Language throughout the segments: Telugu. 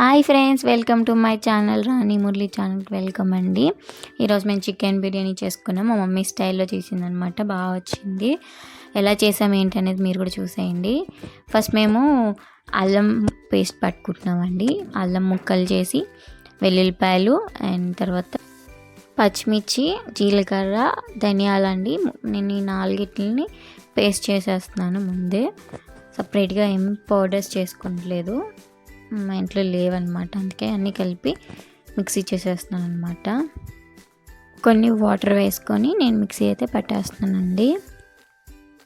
Hi friends welcome to my channel Rani Murali ఛానల్కి వెల్కమ్ అండి. ఈరోజు మేము చికెన్ బిర్యానీ చేసుకున్నాం మా మమ్మీ స్టైల్లో చేసిందనమాట బాగా వచ్చింది. ఎలా చేసాం ఏంటి అనేది మీరు కూడా చూసేయండి. ఫస్ట్ మేము అల్లం పేస్ట్ పట్టుకుంటున్నామండి. అల్లం ముక్కలు చేసి వెల్లుల్లిపాయలు అండ్ తర్వాత పచ్చిమిర్చి జీలకర్ర ధనియాలండి నేను ఈ నాలుగిటిని పేస్ట్ చేసేస్తున్నాను ముందే. సపరేట్గా ఏం పౌడర్స్ చేసుకోవట్లేదు మా ఇంట్లో లేవన్నమాట అందుకే అన్నీ కలిపి మిక్సీ చేసేస్తున్నాను అనమాట కొన్ని వాటర్ వేసుకొని నేను మిక్సీ అయితే పెట్టేస్తున్నానండి.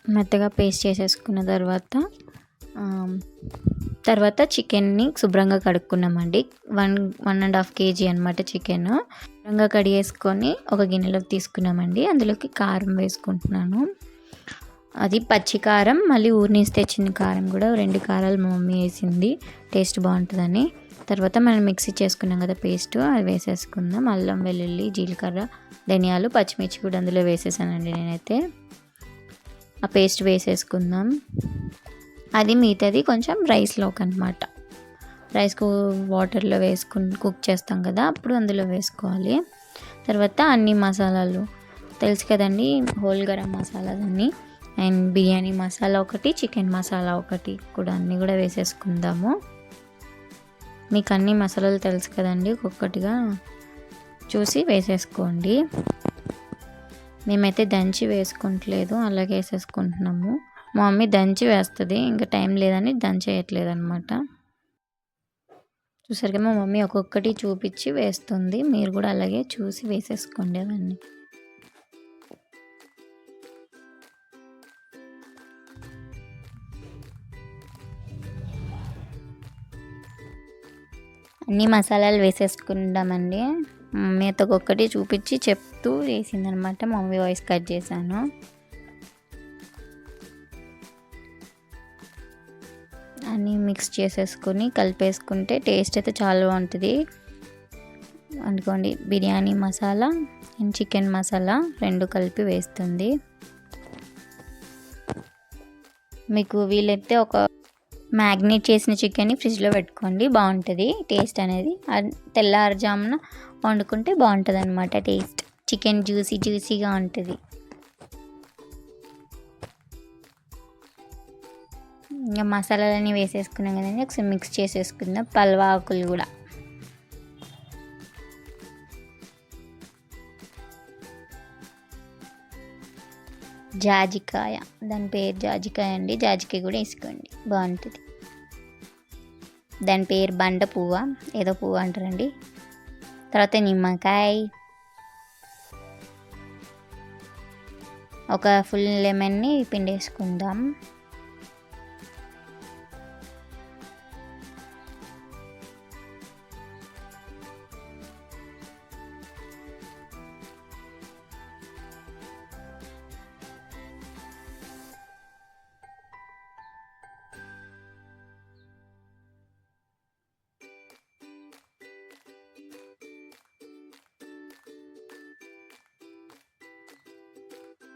మెత్తగా పేస్ట్ చేసేసుకున్న తర్వాత తర్వాత చికెన్ని శుభ్రంగా కడుక్కున్నామండి. One one and half KG అనమాట చికెన్. శుభ్రంగా కడిగేసుకొని ఒక గిన్నెలోకి తీసుకున్నామండి. అందులోకి కారం వేసుకుంటున్నాను. అది పచ్చి కారం మళ్ళీ ఊరి నుంచి తెచ్చిన కారం కూడా రెండు కారాలు మా మమ్మీ వేసింది. టేస్ట్ బాగుంటుందని. తర్వాత మనం మిక్సీ చేసుకున్నాం కదా పేస్ట్ అది వేసేసుకుందాం. అల్లం వెల్లుల్లి జీలకర్ర ధనియాలు పచ్చిమిర్చి కూడా అందులో వేసేసానండి నేనైతే. ఆ పేస్ట్ వేసేసుకుందాం. అది మిగతాది కొంచెం రైస్లోకి అనమాట రైస్కు వాటర్లో వేసుకుని కుక్ చేస్తాం కదా అప్పుడు అందులో వేసుకోవాలి. తర్వాత అన్ని మసాలాలు. తెలుసు కదండి హోల్ గరం మసాలాలన్నీ. అండ్ బిర్యానీ మసాలా ఒకటి చికెన్ మసాలా ఒకటి కూడా అన్నీ కూడా వేసేసుకుందాము. మీకు అన్ని మసాలాలు తెలుసు కదండి ఒక్కొక్కటిగా చూసి వేసేసుకోండి. మేమైతే దంచి వేసుకుంటలేదు అలాగే వేసేసుకుంటున్నాము. మా మమ్మీ దంచి వేస్తుంది ఇంకా టైం లేదని దంచేయట్లేదు అనమాట చూసారు మా మమ్మీ ఒక్కొక్కటి చూపించి వేస్తుంది మీరు కూడా అలాగే చూసి వేసేసుకోండి అవన్నీ. అన్ని మసాలాలు వేసేసుకుంటామండి మమ్మీ ఒక్కటి చూపించి చెప్తూ వేసిందనమాట. మమ్మీ వాయిస్ కట్ చేశాను. అన్నీ మిక్స్ చేసేసుకొని కలిపేసుకుంటే టేస్ట్ అయితే చాలా బాగుంటుంది. అనుకోండి biryani masala and chicken masala రెండు కలిపి వేస్తుంది. మీకు వీలైతే ఒక మ్యాగ్నేట్ చేసిన చికెన్ని ఫ్రిడ్జ్లో పెట్టుకోండి. బాగుంటుంది టేస్ట్ అనేది. తెల్లారుజామున వండుకుంటే బాగుంటుంది అనమాట టేస్ట్. చికెన్ జ్యూసీ జ్యూసీగా ఉంటుంది. ఇంకా మసాలాలన్నీ వేసేసుకున్నాం కదండి. ఒకసారి మిక్స్ చేసేసుకుందాం. పల్వా ఆకులు కూడా. జాజికాయ. దాని పేరు జాజికాయ అండి. జాజికాయ కూడా వేసుకోండి. బాగుంటుంది. దాని పేరు బండ పువ్వ? ఏదో పువ్వు అంటారండి. తర్వాత నిమ్మకాయ. ఒక ఫుల్ లెమన్ని పిండేసుకుందాం.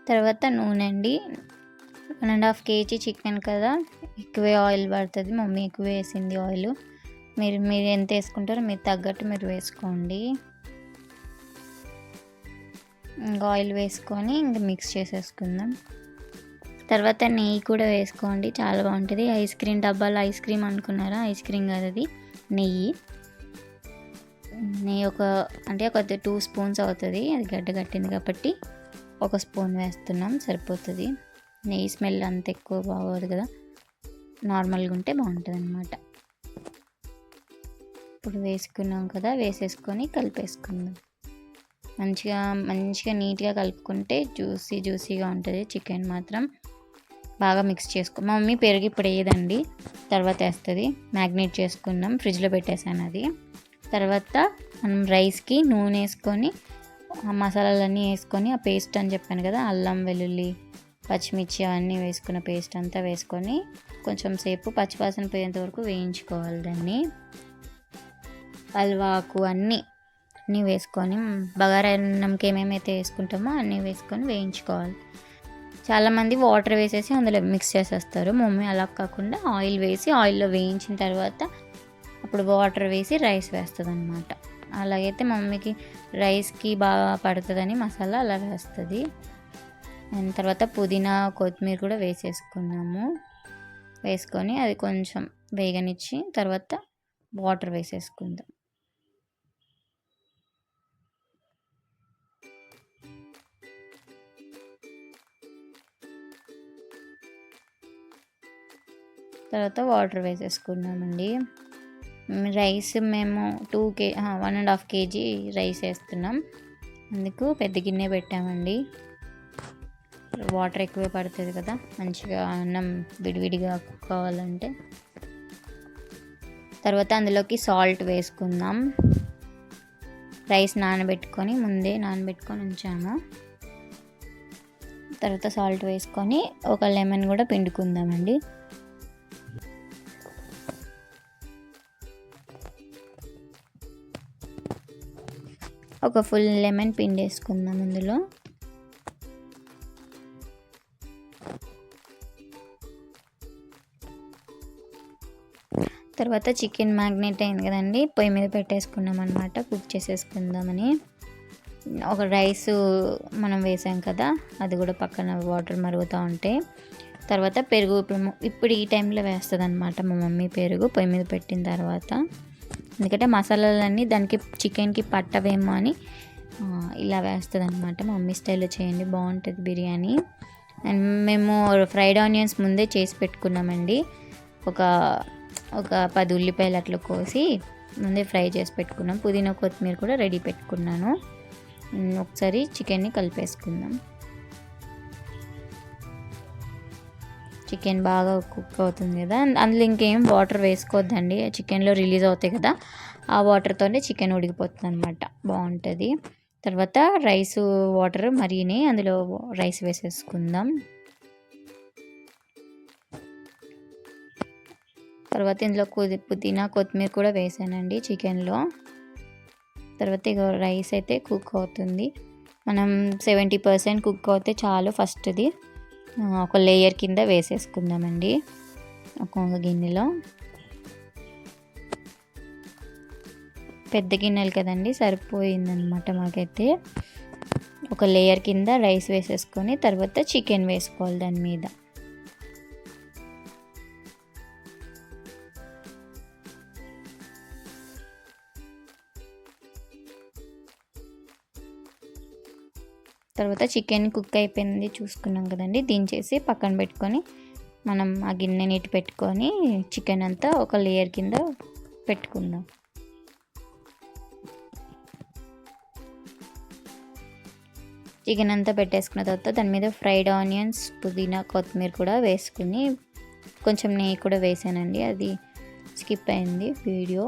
తర్వాత నూనె అండి. One and half KG chicken కదా. ఎక్కువే ఆయిల్ పడుతుంది. మమ్మీ ఎక్కువ వేసింది ఆయిల్. మీరు మీరు ఎంత వేసుకుంటారో మీరు తగ్గట్టు మీరు వేసుకోండి. ఇంకా ఆయిల్ వేసుకొని ఇంకా మిక్స్ చేసేసుకుందాం. తర్వాత నెయ్యి కూడా వేసుకోండి. చాలా బాగుంటుంది. ఐస్ క్రీమ్ డబ్బాలో ఐస్ క్రీమ్ అనుకున్నారా? ఐస్ క్రీమ్ కాదు అది. నెయ్యి. నెయ్యి ఒక అంటే ఒక టూ స్పూన్స్ అవుతుంది. అది గడ్డ కట్టింది కాబట్టి. ఒక స్పూన్ వేస్తున్నాం సరిపోతుంది. నెయ్యి స్మెల్ అంత ఎక్కువ బాగోదు కదా. నార్మల్గా ఉంటే బాగుంటుంది అనమాట ఇప్పుడు వేసుకున్నాం కదా వేసేసుకొని కలిపేసుకుందాం. మంచిగా మంచిగా నీట్గా కలుపుకుంటే జ్యూసీ జ్యూసీగా ఉంటుంది. చికెన్ మాత్రం బాగా మిక్స్ చేసుకో మా మమ్మీ పెరుగు ఇప్పుడు వేయదండి. తర్వాత వేస్తుంది. మ్యాగ్నేట్ చేసుకున్నాం ఫ్రిడ్జ్లో పెట్టేసాను అది. తర్వాత మనం రైస్కి నూనె వేసుకొని మసాలాలన్నీ వేసుకొని ఆ పేస్ట్ అని చెప్పాను కదా అల్లం వెల్లుల్లి పచ్చిమిర్చి అవన్నీ వేసుకున్న పేస్ట్ అంతా వేసుకొని కొంచెం సేపు పచ్చివాసన పోయేంత వరకు వేయించుకోవాలి దాన్ని. పల్వాకు అన్నీ అన్నీ వేసుకొని బగారా అన్నంకి ఏమేమైతే వేసుకుంటామో అన్నీ వేసుకొని వేయించుకోవాలి. చాలామంది వాటర్ వేసేసి అందులో మిక్స్ చేసేస్తారు. మమ్మీ అలా కాకుండా ఆయిల్ వేసి ఆయిల్లో వేయించిన తర్వాత అప్పుడు వాటర్ వేసి రైస్ వేస్తుంది అనమాట అలాగైతే మమ్మీకి రైస్కి బాగా పడుతుందని మసాలా అలా వేస్తుంది. అండ్ తర్వాత పుదీనా కొత్తిమీర కూడా వేసేసుకున్నాము. వేసుకొని అది కొంచెం వేగనిచ్చి తర్వాత వాటర్ వేసేసుకుందాం. తర్వాత వాటర్ వేసేసుకున్నామండి. రైస్ మేము two K one and half KG rice వేస్తున్నాం. అందుకు పెద్ద గిన్నె పెట్టామండి. వాటర్ ఎక్కువ పడుతుంది కదా మంచిగా అన్నం విడివిడిగా కావాలంటే. తర్వాత అందులోకి సాల్ట్ వేసుకుందాం. రైస్ నానబెట్టుకొని ముందే నానబెట్టుకొని ఉంచాము. తర్వాత సాల్ట్ వేసుకొని ఒక లెమన్ కూడా పిండుకుందామండి. ఒక ఫుల్ లెమన్ పిండి వేసుకుందాం అందులో తర్వాత చికెన్ మ్యాగ్నేట్ అయింది కదండి పొయ్యి మీద పెట్టేసుకున్నాం అనమాట కుక్ చేసేసుకుందామని. ఒక రైస్ మనం వేసాం కదా అది కూడా పక్కన వాటర్ మరుగుతూ ఉంటే. తర్వాత పెరుగు ఇప్పుడు ఇప్పుడు ఈ టైంలో వేస్తుంది అనమాట మా మమ్మీ పెరుగు పొయ్యి మీద పెట్టిన తర్వాత. ఎందుకంటే మసాలాలన్నీ దానికి చికెన్కి పట్టవేమో అని ఇలా వేస్తుంది అనమాట మమ్మీ స్టైల్లో చేయండి బాగుంటుంది బిర్యానీ. అండ్ మేము ఫ్రైడ్ ఆనియన్స్ ముందే చేసి పెట్టుకున్నామండి. ఒక ఒక పది ఉల్లిపాయలు అట్లా కోసి ముందే ఫ్రై చేసి పెట్టుకున్నాం. పుదీనా కొత్తిమీర కూడా రెడీ పెట్టుకున్నాను. ఒకసారి చికెన్ని కలిపేసుకుందాం. చికెన్ బాగా కుక్ అవుతుంది కదా. అందులో ఇంకేం వాటర్ వేసుకోవద్దండి చికెన్లో రిలీజ్ అవుతాయి కదా ఆ వాటర్తోనే చికెన్ ఉడికిపోతుంది అనమాట బాగుంటుంది. తర్వాత రైస్ వాటర్ మరీని అందులో రైస్ వేసేసుకుందాం. తర్వాత ఇందులో కొద్ది పుదీనా కొత్తిమీర కూడా వేసానండి చికెన్లో. తర్వాత ఇక రైస్ అయితే కుక్ అవుతుంది. మనం సెవెంటీ పర్సెంట్ కుక్ అవుతే చాలు ఫస్ట్ది. ఒక లేయర్ కింద వేసేసుకుందామండి. ఒక్కొక్క గిన్నెలో. పెద్ద గిన్నెలు కదండి సరిపోయిందనమాట మాకైతే. ఒక లేయర్ కింద రైస్ వేసేసుకొని తర్వాత చికెన్ వేసుకోవాలి దాని మీద. తర్వాత చికెన్ కుక్ అయిపోయింది చూసుకున్నాం కదండి. దించేసి పక్కన పెట్టుకొని మనం ఆ గిన్నె నీటి పెట్టుకొని చికెన్ అంతా ఒక లేయర్ కింద పెట్టుకుందాం. చికెన్ అంతా పెట్టేసుకున్న తర్వాత దాని మీద ఫ్రైడ్ ఆనియన్స్ పుదీనా కొత్తిమీర కూడా వేసుకుని కొంచెం నెయ్యి కూడా వేసానండి. అది స్కిప్ అయింది వీడియో.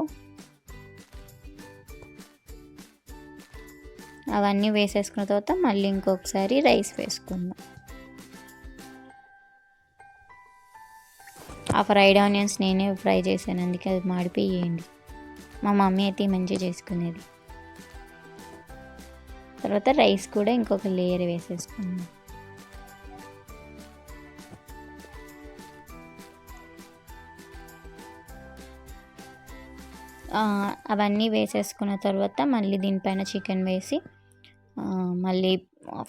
అవన్నీ వేసేసుకున్న తర్వాత మళ్ళీ ఇంకొకసారి రైస్ వేసుకుందాం. ఆ ఫ్రైడ్ ఆనియన్స్ నేనే ఫ్రై చేశాను అందుకే అది మాడిపోయేయండి. మా మమ్మీ అయితే మంచిగా చేసుకునేది. తర్వాత రైస్ కూడా ఇంకొక లేయర్ వేసేసుకుందాం. అవన్నీ వేసేసుకున్న తర్వాత మళ్ళీ దీనిపైన చికెన్ వేసి మళ్ళీ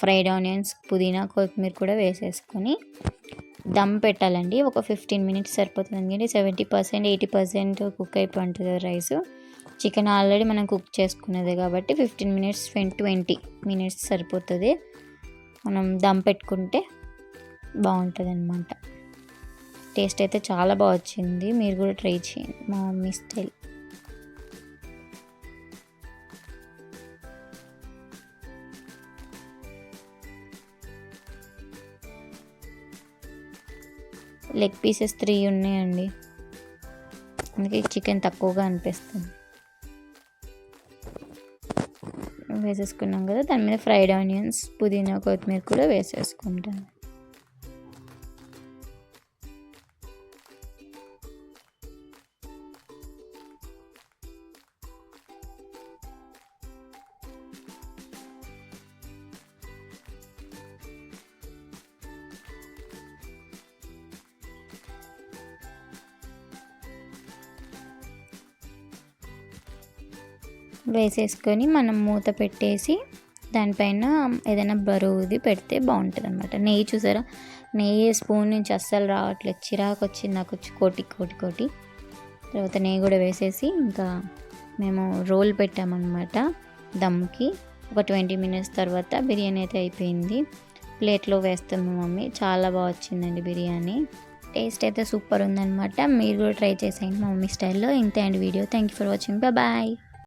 ఫ్రైడ్ ఆనియన్స్ పుదీనా కొత్తిమీర కూడా వేసేసుకొని దమ్ పెట్టాలండి. ఒక ఫిఫ్టీన్ మినిట్స్ సరిపోతుంది ఎందుకంటే seventy percent eighty percent cook అయిపోతుంది రైస్. చికెన్ ఆల్రెడీ మనం కుక్ చేసుకున్నది కాబట్టి ఫిఫ్టీన్ మినిట్స్ ట్వంటీ మినిట్స్ సరిపోతుంది. మనం దమ్ పెట్టుకుంటే బాగుంటుంది అనమాట టేస్ట్ అయితే చాలా బాగా వచ్చింది. మీరు కూడా ట్రై చేయండి మా mummy style. Leg pieces three ఉన్నాయండి. అందుకే చికెన్ తక్కువగా అనిపిస్తుంది. వేసేసుకున్నాం కదా దాని మీద ఫ్రైడ్ ఆనియన్స్ పుదీనా కొత్తిమీర కూడా వేసేసుకుంటాను. వేసేసుకొని మనం మూత పెట్టేసి దానిపైన ఏదైనా బరువుది పెడితే బాగుంటుంది అనమాట నెయ్యి చూసారా? నెయ్యి స్పూన్ నుంచి అస్సలు రావట్లేదు. చిరాకు వచ్చింది నాకు వచ్చి కోటి కోటి కోటి. తర్వాత నెయ్యి కూడా వేసేసి ఇంకా మేము రోల్ పెట్టామన్నమాట దమ్కి. ఒక ట్వంటీ మినిట్స్ తర్వాత బిర్యానీ అయితే అయిపోయింది. ప్లేట్లో వేస్తాము మమ్మీ. చాలా బాగా వచ్చిందండి బిర్యానీ. టేస్ట్ అయితే సూపర్ ఉందన్నమాట. మీరు కూడా ట్రై చేసేయండి మా మమ్మీ స్టైల్లో. ఇంతే అండి video. Thank you for watching. Bye.